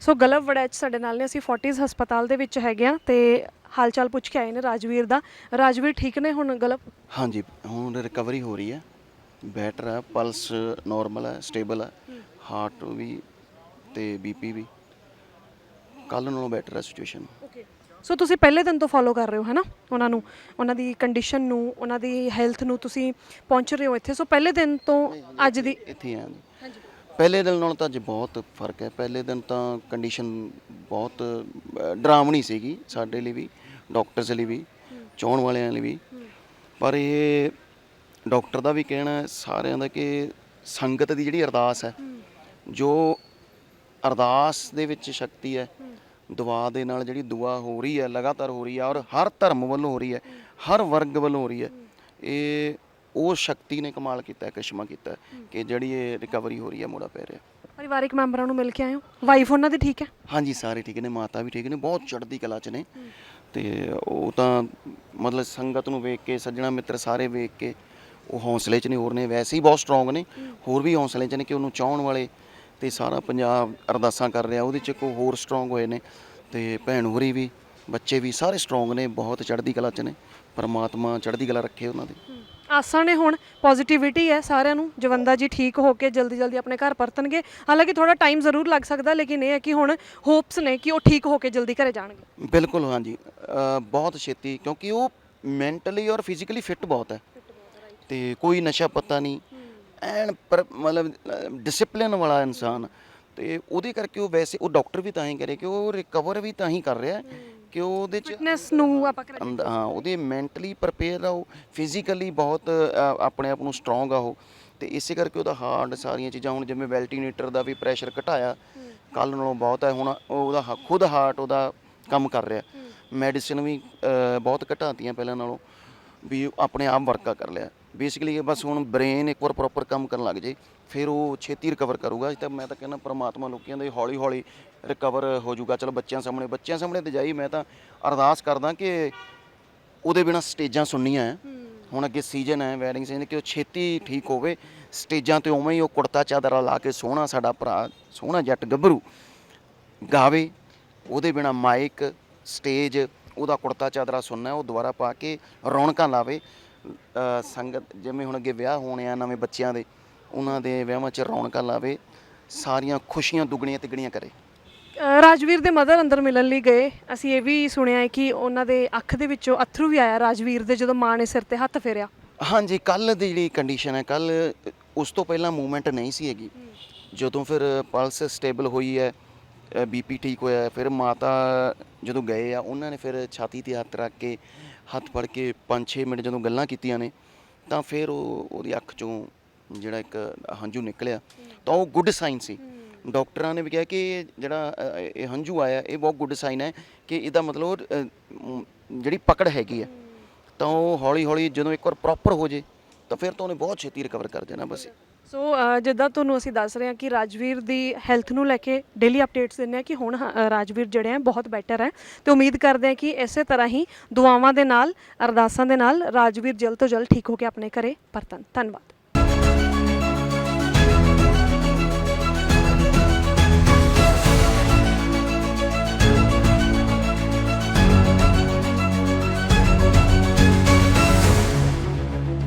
ਸੋ glove Waraich ਸਾਡੇ ਨਾਲ ਨੇ ਅਸੀਂ ਫੋਰਟਿਸ ਹਸਪਤਾਲ ਦੇ ਵਿੱਚ ਹੈਗੇ ਆ ਤੇ ਹਾਲ ਚਾਲ ਪੁੱਛ ਕੇ ਆਏ ਨੇ ਰਾਜਵੀਰ ਦਾ। ਰਾਜਵੀਰ ਠੀਕ ਨੇ ਹੁਣ ਗਲਵ? ਹਾਂਜੀ ਹੁਣ ਰਿਕਵਰੀ ਹੋ ਰਹੀ ਹੈ। ਬੈਟਰ ਹੈ ਪਲਸ ਨਾਰਮਲ ਹੈ ਸਟੇਬਲ ਹੈ ਹਾਰਟ ਵੀ ਤੇ ਬੀਪੀ ਵੀ। ਕੱਲ ਨਾਲੋਂ ਬੈਟਰ ਹੈ ਸਿਚੁਏਸ਼ਨ ਓਕੇ ਸੋ ਤੁਸੀਂ ਪਹਿਲੇ ਦਿਨ ਤੋਂ ਫੋਲੋ ਕਰ ਰਹੇ ਹੋ ਹੈਨਾ? ਉਹਨਾਂ ਨੂੰ ਉਹਨਾਂ ਦੀ ਕੰਡੀਸ਼ਨ ਨੂੰ ਉਹਨਾਂ ਦੀ ਹੈਲਥ ਨੂੰ ਤੁਸੀਂ ਪਹੁੰਚ ਰਹੇ ਹੋ ਇੱਥੇ। ਸੋ ਪਹਿਲੇ ਦਿਨ ਤੋਂ ਅੱਜ ਦੀ ਇੱਥੇ ਆ। ਜੀ ਪਹਿਲੇ ਦਿਨ ਨਾਲੋਂ ਤਾਂ ਅੱਜ ਬਹੁਤ ਫ਼ਰਕ ਹੈ। ਪਹਿਲੇ ਦਿਨ ਤਾਂ ਕੰਡੀਸ਼ਨ ਬਹੁਤ ਅ, ਡਰਾਵਣੀ ਸੀਗੀ ਸਾਡੇ ਲਈ ਵੀ ਡਾਕਟਰਸ ਲਈ ਵੀ ਚਾਹੁਣ ਵਾਲਿਆਂ ਲਈ ਵੀ। ਪਰ ਇਹ ਡਾਕਟਰ ਦਾ ਵੀ ਕਹਿਣਾ ਹੈ ਸਾਰਿਆਂ ਦਾ ਕਿ ਸੰਗਤ ਦੀ ਜਿਹੜੀ ਅਰਦਾਸ ਹੈ ਜੋ ਅਰਦਾਸ ਦੇ ਵਿੱਚ ਸ਼ਕਤੀ ਹੈ ਦੁਆ ਦੇ ਨਾਲ ਜਿਹੜੀ ਦੁਆ ਹੋ ਰਹੀ ਹੈ ਲਗਾਤਾਰ ਹੋ ਰਹੀ ਹੈ ਔਰ ਹਰ ਧਰਮ ਵੱਲੋਂ ਹੋ ਰਹੀ ਹੈ ਹਰ ਵਰਗ ਵੱਲੋਂ ਹੋ ਰਹੀ ਹੈ ਇਹ ਉਹ ਸ਼ਕਤੀ ਨੇ ਕਮਾਲ ਕੀਤਾ ਹੈ ਕਸ਼ਮਾ ਕੀਤਾ ਹੈ। ਕਿ ਜਿਹੜੀ ਇਹ ਰਿਕਵਰੀ ਹੋ ਰਹੀ ਹੈ ਮੋੜਾ ਪੈ ਰਿਹਾ। ਪਰਿਵਾਰਿਕ ਮੈਂਬਰਾਂ ਨੂੰ ਮਿਲ ਕੇ ਆਏ ਹੋ ਵਾਈਫ ਉਹਨਾਂ ਦੀ ਠੀਕ ਹੈ? ਹਾਂਜੀ ਸਾਰੇ ਠੀਕ ਨੇ ਮਾਤਾ ਵੀ ਠੀਕ ਨੇ ਬਹੁਤ ਚੜ੍ਹਦੀ ਕਲਾ ਚ ਨੇ। ਤੇ ਉਹ ਤਾਂ ਮਤਲਬ ਸੰਗਤ ਨੂੰ ਵੇਖ ਕੇ ਸੱਜਣਾ ਮਿੱਤਰ ਸਾਰੇ ਵੇਖ ਕੇ ਉਹ ਹੌਸਲੇ ਚ ਨੇ ਹੋਰ ਨੇ ਵੈਸੇ ਹੀ ਬਹੁਤ ਸਟਰੋਂਗ ਨੇ। ਹੋਰ ਵੀ ਹੌਸਲੇ ਚ ਨੇ ਕਿ ਉਹਨੂੰ ਚਾਹਣ ਵਾਲੇ ਤੇ ਸਾਰਾ ਪੰਜਾਬ ਅਰਦਾਸਾਂ ਕਰ ਰਿਹਾ ਉਹਦੇ ਚ ਕੋ ਹੋਰ ਸਟਰੋਂਗ ਹੋਏ ਨੇ। ਤੇ ਭੈਣ ਹੋਰੀ ਵੀ ਬੱਚੇ ਵੀ ਸਾਰੇ ਸਟਰੋਂਗ ਨੇ ਬਹੁਤ ਚੜ੍ਹਦੀ ਕਲਾ ਚ ਨੇ ਪਰਮਾਤਮਾ ਚੜ੍ਹਦੀ ਕਲਾ ਰੱਖੇ ਉਹਨਾਂ ਦੀ। ਆਸਾਂ ਨੇ ਹੁਣ ਪੋਜ਼ਿਟਿਵਿਟੀ ਹੈ ਸਾਰਿਆਂ ਨੂੰ ਜਵੰਦਾ ਜੀ ਠੀਕ ਹੋ ਕੇ ਜਲਦੀ ਜਲਦੀ ਆਪਣੇ ਘਰ ਪਰਤਣਗੇ। ਹਾਲਾਂਕਿ ਥੋੜਾ ਟਾਈਮ ਜ਼ਰੂਰ ਲੱਗ ਸਕਦਾ ਲੇਕਿਨ ਇਹ ਹੈ ਕਿ ਹੁਣ ਹੋਪਸ ਨੇ ਕਿ ਉਹ ਠੀਕ ਹੋ ਕੇ ਜਲਦੀ ਘਰੇ ਜਾਣਗੇ। ਬਿਲਕੁਲ ਹਾਂਜੀ। ਅ, ਬਹੁਤ ਛੇਤੀ ਕਿਉਂਕਿ ਉਹ ਮੈਂਟਲੀ ਔਰ ਫਿਜ਼ੀਕਲੀ ਫਿੱਟ ਬਹੁਤ ਹੈ। ਤੇ ਕੋਈ ਨਸ਼ਾ ਪਤਾ ਨਹੀਂ। ਐਨ ਪਰ ਮਤਲਬ ਡਿਸਪਲਿਨ ਵਾਲਾ ਇਨਸਾਨ। ਤੇ ਉਹਦੇ ਕਰਕੇ ਉਹ ਵੈਸੇ ਉਹ ਡਾਕਟਰ ਵੀ ਤਾਂ ਹੀ ਕਰੇ ਕਿ ਉਹ ਰਿਕਵਰ ਵੀ ਤਾਂ ਹੀ ਕਰ ਰਿਹਾ। ਹੈ ਕਿ ਉਹਦੇ ਚ ਫਿਟਨੈਸ ਨੂੰ ਆਪਾਂ ਕਰੇ ਅੰਦ- ਹਾਂ ਉਹਦੇ ਮੈਂਟਲੀ ਪ੍ਰਪੇਅਰ ਆ ਉਹ ਫਿਜ਼ੀਕਲੀ ਬਹੁਤ ਅ, ਆਪਣੇ ਆਪ ਨੂੰ ਸਟਰੋਂਗ ਆ ਉਹ। ਤੇ ਇਸੇ ਕਰਕੇ ਉਹਦਾ ਹਾਰਟ ਸਾਰੀਆਂ ਚੀਜ਼ਾਂ ਹੁਣ ਜਿਵੇਂ ਵੈਲਟੀਨੇਟਰ ਦਾ ਵੀ ਪ੍ਰੈਸ਼ਰ ਘਟਾਇਆ ਕੱਲ ਨਾਲੋਂ ਬਹੁਤ ਹੈ ਹੁਣ ਉਹਦਾ ਹ- ਖੁਦ ਹਾਰਟ ਉਹਦਾ ਕੰਮ ਕਰ ਰਿਹਾ। ਮੈਡੀਸਿਨ ਵੀ ਅ, ਬਹੁਤ ਘਟਾਤੀਆਂ ਪਹਿਲਾਂ ਨਾਲੋਂ ਵੀ ਉਹ ਆਪਣੇ ਆਪ ਵਰਕਾ ਕਰ ਲਿਆ। ਬੇਸਿਕਲੀ ਇਹ ਬਸ ਹੁਣ ਬ੍ਰੇਨ ਇੱਕ ਵਾਰ ਪ੍ਰੋਪਰ ਕੰਮ ਕਰਨ ਲੱਗ ਜੇ ਫਿਰ ਉਹ ਛੇਤੀ ਰਿਕਵਰ ਕਰੂਗਾ। ਤਾਂ ਮੈਂ ਤਾਂ ਕਹਿੰਦਾ ਪ੍ਰਮਾਤਮਾ ਲੋਕਾਂ ਦੇ ਹੌਲੀ ਹੌਲੀ ਰਿਕਵਰ ਹੋ ਜਾਊਗਾ। ਚਲੋ ਬੱਚਿਆਂ ਸਾਹਮਣੇ ਬੱਚਿਆਂ ਸਾਹਮਣੇ ਤੇ ਜਾਈ ਮੈਂ ਤਾਂ ਅਰਦਾਸ ਕਰਦਾ ਕਿ ਉਹਦੇ ਬਿਨਾ ਸਟੇਜਾਂ ਸੁਣਨੀਆਂ ਹੈ। ਹੁਣ ਅੱਗੇ ਸੀਜ਼ਨ ਹੈ ਵੈਡਿੰਗ ਸੀਜ਼ਨ ਕਿ ਉਹ ਛੇਤੀ ਠੀਕ ਹੋਵੇ। ਸਟੇਜਾਂ ਤੇ ਉਵੇਂ ਹੀ ਉਹ ਕੁੜਤਾ ਚਾਦਰਾ ਲਾ ਕੇ ਸੋਹਣਾ ਸਾਡਾ ਭਰਾ ਸੋਹਣਾ ਜੱਟ ਗੱਭਰੂ ਗਾਵੇ। ਉਹਦੇ ਬਿਨਾ ਮਾਈਕ ਸਟੇਜ ਉਹਦਾ ਕੁੜਤਾ ਚਾਦਰਾ ਸੁਣਨਾ ਉਹ ਦੁਬਾਰਾ ਪਾ ਕੇ ਰੌਣਕਾਂ ਲਾਵੇ। ਸੰਗਤ ਜਿਵੇਂ ਹੁਣ ਅੱਗੇ ਵਿਆਹ ਹੋਣੇ ਆ ਨਵੇਂ ਬੱਚਿਆਂ ਦੇ ਉਹਨਾਂ ਦੇ ਵਿਆਹਾਂ 'ਚ ਰੌਣਕਾਂ ਲਾਵੇ ਸਾਰੀਆਂ ਖੁਸ਼ੀਆਂ ਦੁੱਗਣੀਆਂ ਤਿੱਗਣੀਆਂ ਕਰੇ। ਅ, ਰਾਜਵੀਰ ਦੇ ਮਦਰ ਅੰਦਰ ਮਿਲਣ ਲਈ ਗਏ। ਅਸੀਂ ਇਹ ਵੀ ਸੁਣਿਆ ਹੈ ਕਿ ਉਹਨਾਂ ਦੇ ਅੱਖ ਦੇ ਵਿੱਚੋਂ ਅਥਰੂ ਵੀ ਆਇਆ ਰਾਜਵੀਰ ਦੇ ਜਦੋਂ ਮਾਂ ਨੇ ਸਿਰ ਤੇ ਹੱਥ ਫੇਰਿਆ। ਹਾਂਜੀ ਕੱਲ ਦੀ ਜਿਹੜੀ ਕੰਡੀਸ਼ਨ ਹੈ ਕੱਲ ਉਸ ਤੋਂ ਪਹਿਲਾਂ ਮੂਵਮੈਂਟ ਨਹੀਂ ਸੀ ਹੈਗੀ। ਜਦੋਂ ਫਿਰ ਪਲਸ ਸਟੇਬਲ ਹੋਈ ਹੈ ਬੀਪੀ ਠੀਕ ਹੋਇਆ ਫਿਰ ਮਾਤਾ ਜਦੋਂ ਗਏ ਆ ਉਹਨਾਂ ਨੇ ਫਿਰ ਛਾਤੀ ਤੇ ਹੱਥ ਰੱਖ ਕੇ ਹੱਥ ਫੜ ਕੇ 5-6 ਮਿੰਟ ਜਦੋਂ ਗੱਲਾਂ ਕੀਤੀਆਂ ਨੇ ਤਾਂ ਫਿਰ ਉਹ ਉਹਦੀ ਅੱਖ ਚੋਂ ਜਿਹੜਾ ਇੱਕ ਹੰਝੂ ਨਿਕਲਿਆ। ਤਾਂ ਉਹ ਗੁੱਡ ਸਾਈਨ ਸੀ। ਡਾਕਟਰਾਂ ਨੇ ਵੀ ਕਿਹਾ ਕਿ ਜਿਹੜਾ ਇਹ ਹੰਝੂ ਆਇਆ ਇਹ ਬਹੁਤ ਗੁੱਡ ਸਾਈਨ ਹੈ ਕਿ ਇਹਦਾ ਮਤਲਬ ਜਿਹੜੀ ਪਕੜ ਹੈਗੀ ਹੈ। ਤਾਂ ਉਹ ਹੌਲੀ ਹੌਲੀ ਜਦੋਂ ਇੱਕ ਵਾਰ ਪ੍ਰੋਪਰ ਹੋ ਜੇ ਤਾਂ ਫਿਰ ਤਾਂ ਉਹਨੇ ਬਹੁਤ ਛੇਤੀ ਰਿਕਵਰ ਕਰ ਦੇਣਾ ਬਸ। ਸੋ ਅ, ਜਿੱਦਾਂ ਤੁਹਾਨੂੰ ਅਸੀਂ ਦੱਸ ਰਹੇ ਹਾਂ ਕਿ ਰਾਜਵੀਰ ਦੀ ਹੈਲਥ ਨੂੰ ਲੈ ਕੇ ਡੇਲੀ ਅਪਡੇਟਸ ਦਿੰਦੇ ਹਾਂ ਕਿ ਹੁਣ ਅ, ਰਾਜਵੀਰ ਜਿਹੜੇ ਆ ਬਹੁਤ ਬੈਟਰ ਹੈ। ਤੇ ਉਮੀਦ ਕਰਦੇ ਹਾਂ ਕਿ ਇਸੇ ਤਰ੍ਹਾਂ ਹੀ ਦੁਆਵਾਂ ਦੇ ਨਾਲ ਅਰਦਾਸਾਂ ਦੇ ਨਾਲ ਰਾਜਵੀਰ ਜਲਦ ਤੋਂ ਜਲਦ ਠੀਕ ਹੋ ਕੇ ਆਪਣੇ ਘਰੇ ਪਰਤਣ। ਧੰਨਵਾਦ।